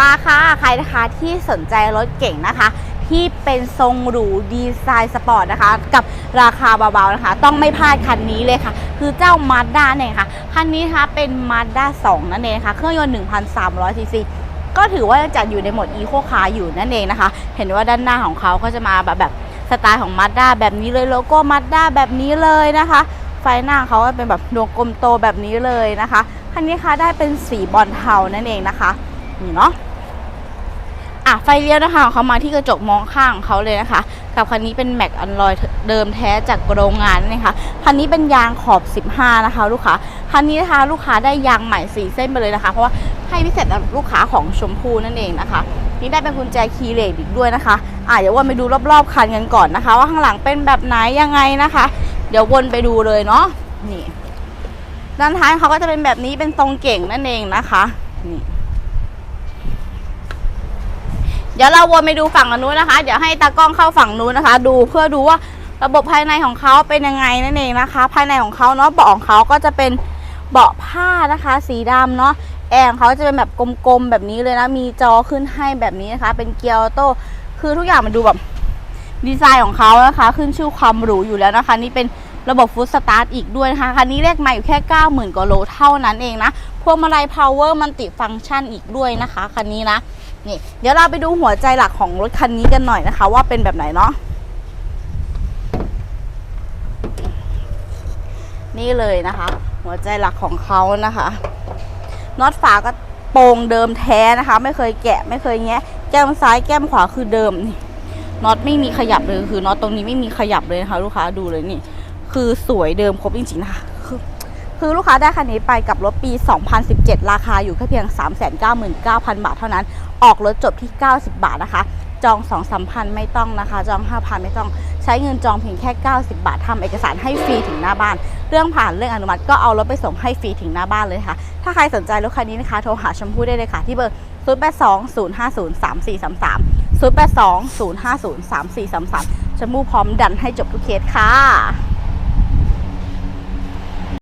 มาค่ะ ใครนะคะที่สนใจรถเก่งนะคะ ที่เป็นทรงหรูดีไซน์สปอร์ตนะคะ กับราคาเบาๆนะคะ ต้องไม่พลาดคันนี้เลยค่ะ คือเจ้า Mazda เนี่ยค่ะ คันนี้นะคะเป็น Mazda 2นั่นเองค่ะ เครื่องยนต์1,300ซีซีก็ถือว่าจัดอยู่ในหมด Eco Car อยู่นั่นเองนะคะ เห็นว่าด้านหน้าของเขาก็จะมาแบบแบบสไตล์ของ Mazda แบบนี้เลยโลโก้ Mazda แบบนี้เลยนะคะ ไฟหน้าเขาเป็นแบบดวงกลมโตแบบนี้เลยนะคะคันนี้ค่ะได้เป็นสีบอลเทานั่นเองนะคะ นี่เนาะอะไฟเลี้ยวนะคะเขามาที่กระจกมองข้างของเขาเลยนะคะ กับคันนี้เป็นแม็กอันลอยเดิมแท้จากโรงงานนี่ค่ะคันนี้เป็นยางขอบ 15 นะคะ ลูกค้าคันนี้นะคะลูกค้าได้ยางใหม่สีเส้นไปเลยนะคะ เพราะว่าให้พิเศษสำหรับลูกค้าของชมพูนั่นเองนะคะ นี่ได้เป็นกุญแจคีย์เลสอีกด้วยนะคะอะเดี๋ยววนไปดูรอบๆคันกันก่อนนะคะ ว่าข้างหลังเป็นแบบไหนยังไงนะคะ เดี๋ยววนไปดูเลยเนาะนี่ด้านท้ายเขาก็จะเป็นแบบนี้เป็นทรงเก่งนั่นเองนะคะนี่ เดี๋ยวเราวนไปดูฝั่งนู้นนะคะ เดี๋ยวให้ตากล้องเข้าฝั่งนู้นนะคะ ดูเพื่อดูว่าระบบภายในของเขาเป็นยังไงนั่นเองนะคะ ภายในของเขาเนาะเบาะของเขาก็จะเป็นเบาะผ้านะคะ สีดำเนาะแอร์ของเขาจะเป็นแบบกลมๆแบบนี้เลยนะมีจอขึ้นให้แบบนี้นะคะ เป็นเกียร์ออโต้คือทุกอย่างมันดูแบบดีไซน์ของเขานะคะ ขึ้นชื่อความหรูอยู่แล้วนะคะ นี่เป็นระบบฟู้ดสตาร์ทอีกด้วยนะคะคันนี้เลขใหม่อยู่แค่ 90,000กว่าโลเท่านั้นเองนะพวงมาลัยพาวเวอร์มันติฟังก์ชันอีกด้วยนะคะคันนี้นะ นี่เดี๋ยวเราไปดูหัวใจหลักของรถคันนี้กันหน่อยนะคะ ว่าเป็นแบบไหนเนาะนี่เลยนะคะ หัวใจหลักของเขานะคะน็อตฝาก็โป่งเดิมแท้นะคะ ไม่เคยแกะไม่เคยแงะ แก้มซ้ายแก้มขวาคือเดิมนี่น็อตไม่มีขยับเลยคือน็อตตรงนี้ไม่มีขยับเลยนะคะ ลูกค้าดูเลยนี่ คือสวยเดิมครบจริงๆนะคะคือคือลูกค้าได้คันนี้ไปกับรถปี 2017 ราคาอยู่แค่เพียง 399,000 บาทเท่านั้น ออกรถจบที่ 90 บาทนะคะ จอง2 3 0 0ไม่ต้องนะคะ จอง 5,000 ไม่ต้องใช้เงินจองเพียงแค่ 90 บาททำเอกสารให้ฟรีถึงหน้าบ้าน เรื่องผ่านเรื่องอนุมัติก็เอารถไปส่งให้ฟรีถึงหน้าบ้านเลยค่ะ ถ้าใครสนใจรถคันนี้นะคะ โทรหาชมพู่ได้เลยค่ะ ที่เบอร์ 0820503433 0820503433 ชมพู่พร้อมดันให้จบทุกเคสค่ะ